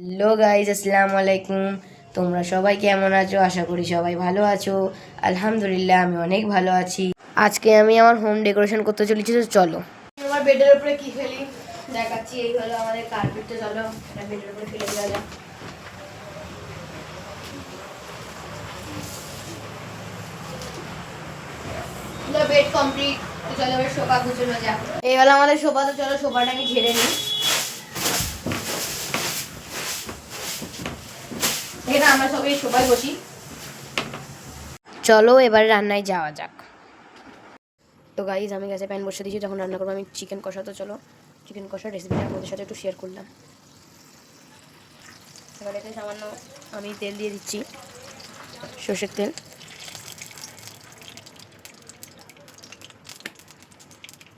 Hello guys আসসালামু আলাইকুম। তোমরা সবাই কেমন আছো? আশা করি সবাই ভালো আছো। আলহামদুলিল্লাহ, আমি অনেক ভালো আছি। আজকে আমি আমার হোম ডেকোরেশন করতে চলেছি, তো চলো। আমার বেডের উপরে কি ফেলি? দেখাচ্ছি, এই হলো আমাদের কার্পেটটা চলো। এটা বেডের উপরে ফেলে দেওয়া যাক। বেড কমপ্লিট চলো, এবার সোফা গুছানো যাক। এই হলো আমাদের সোফা, তো চলো, সোফাটা আমি ঝেড়ে নিই। আমরা সবাই সবাই বসি। চলো এবার রান্নায় যাওয়া যাক। তো গাইজ আমি গ্যাসে প্যান বসে দিয়েছি, যখন রান্না করব আমি চিকেন কষা, তো চলো চিকেন কষার রেসিপিটা আপনাদের সাথে একটু শেয়ার করলাম। এবার এতে সামান্য আমি তেল দিয়ে দিচ্ছি, সর্ষের তেল।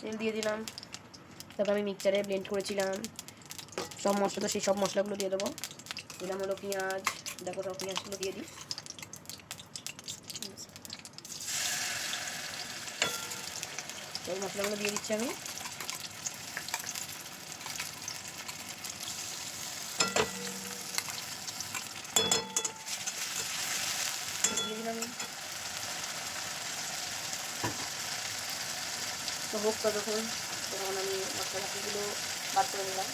তেল দিয়ে দিলাম, তারপর আমি মিক্সচারে ব্লেন্ড করেছিলাম। সব মশলা, তো সেই সব মশলাগুলো দিয়ে দেবো। দিলাম হলো পেঁয়াজ দেখো সব পেঁয়াজগুলো দিয়ে দিই। এই মশলাগুলো দিয়ে দিচ্ছি আমি। দিয়ে তো হোক তখন আমি মশলা বাকিগুলো বাদ করে নিলাম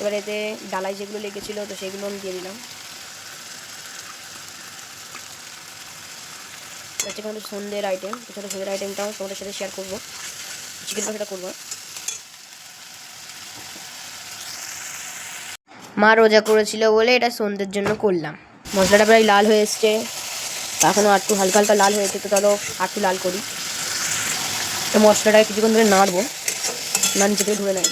এবার এতে ডালাই যেগুলো লেগেছিলো, তো সেগুলো আমি দিয়ে দিলাম। হচ্ছে আমাদের সন্ধ্যের আইটেম চলো সন্ধ্যের আইটেমটাও তোমাদের সাথে শেয়ার করব। চিকেন কষাটা করব। মা রোজা করেছিল বলে এটা সন্ধ্যের জন্য করলাম। মশলাটা প্রায় লাল হয়ে এসছে। এখনও একটু হালকা হালকা লাল হয়েছে তো চলো একটু লাল করি। তো মশলাটা কিছুক্ষণ ধরে নাড়বো। না নিচে থেকে ধরে নেয়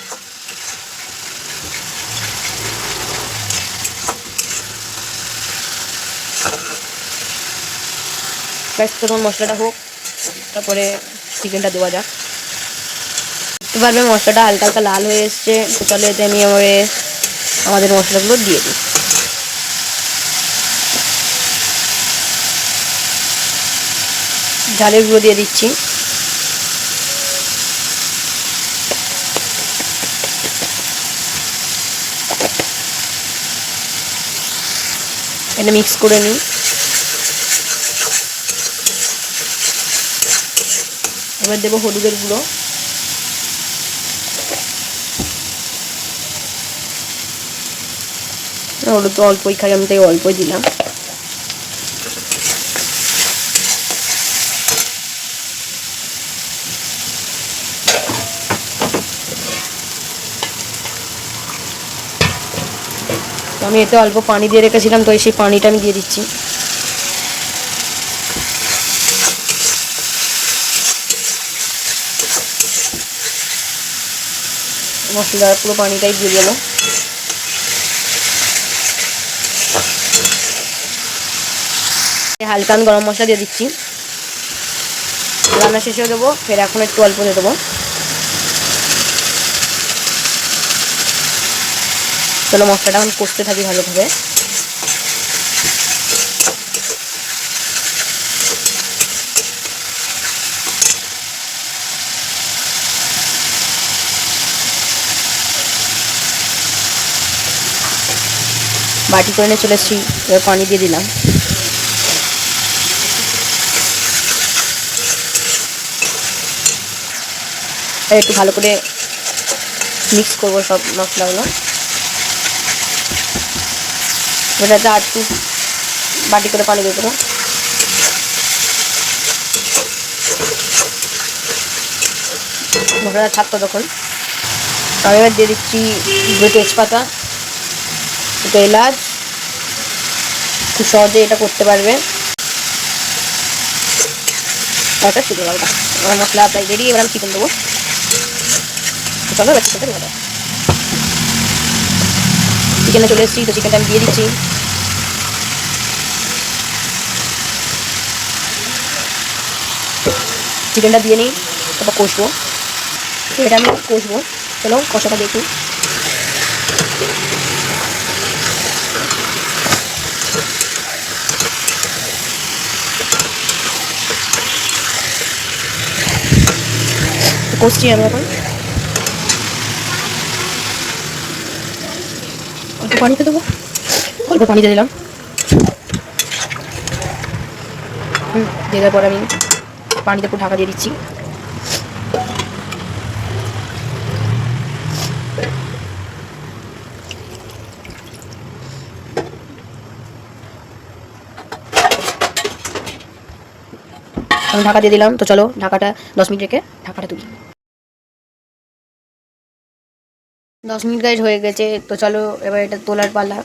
ব্যাস তখন মশলাটা হোক, তারপরে চিকেনটা দেওয়া যাক। দেখতে পারবে মশলাটা হালকা হালকা লাল হয়ে এসছে, তো চলে এতে আমি এবারে আমাদের মশলাগুলো দিয়ে দিই। ঝালের গুঁড়ো দিয়ে দিচ্ছি। এটা মিক্স করে নিই। এবার দেবো হলুদের গুঁড়ো। হলুদ তো অল্পই খাই, আমি তাই অল্পই দিলাম। আমি এতে অল্প পানি দিয়ে রেখেছিলাম, তো সেই পানিটা আমি দিয়ে দিচ্ছি। মশলার পুরো পানিটাই দিয়ে গেল হালকান গরম মশলা দিয়ে দিচ্ছি। রান্না শেষে দেবো ফের এখন একটু অল্প দিয়ে দেবো। চলো মশলাটা এখন কষতে থাকি ভালোভাবে। বাটি করে নিয়ে চলে এসেছি। এবার পানি দিয়ে দিলাম। একটু ভালো করে মিক্স করব সব মশলাগুলো। এটাতে আর একটু বাটি করে পানি দেবো মশলাটা থাকতো তখন। আমি এবার দিয়ে দিচ্ছি দুটো তেজপাতা। দুটো এলাচ। খুব সহজে এটা করতে পারবে। একটা শুধু লঙ্কা। আমার মশলা প্রায় রেডি এবার আমি চিকেন দেবো। চলো এবার চিকেনটা দেবো চলে এসেছি, তো চিকেনটা আমি দিয়ে দিচ্ছি। চিকেনটা দিয়ে নিই, তারপর কষবো। এটা আমি কষবো। চলো কষাটা দেখি। কষছি আমি অল্প পানিতে দেবো। অল্প পানিতে দিলাম। হুম দেওয়ার পর আমি পানিতে পুরো ঢাকা দিয়ে দিচ্ছি। আমি ঢাকা দিয়ে দিলাম, তো চলো ঢাকাটা দশ মিনিট রেখে ঢাকাটা তুলি। দশ মিনিট গাইজ হয়ে গেছে, তো চলো এবার এটা তোলার পালা।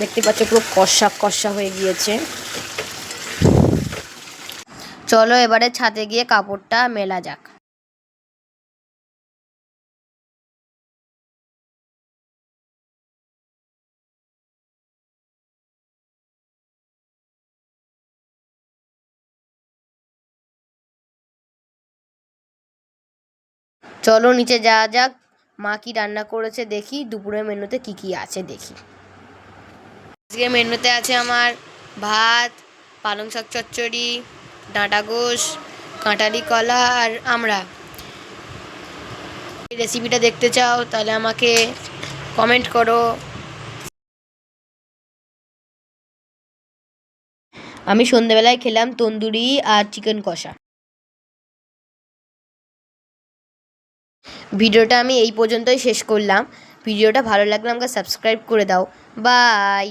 দেখতে পাচ্ছ পুরো কষা কষা হয়ে গিয়েছে। চলো এবারে ছাদে গিয়ে কাপড়টা মেলা যাক। চলো নিচে যাওয়া যাক। মা কি রান্না করেছে দেখি। দুপুরের মেনুতে কি কি আছে দেখি। আজকে মেনুতে আছে আমার ভাত, পালং শাক চচ্চড়ি, ডাঁটা গোশ কাঁটালি কলা আর আমরা। রেসিপিটা দেখতে চাও তাহলে আমাকে কমেন্ট করো। আমি সন্ধেবেলায় খেলাম তন্দুরি আর চিকেন কষা। ভিডিওটা আমি এই পর্যন্তই শেষ করলাম। ভিডিওটা ভালো লাগলে আমাকে সাবস্ক্রাইব করে দাও। বাই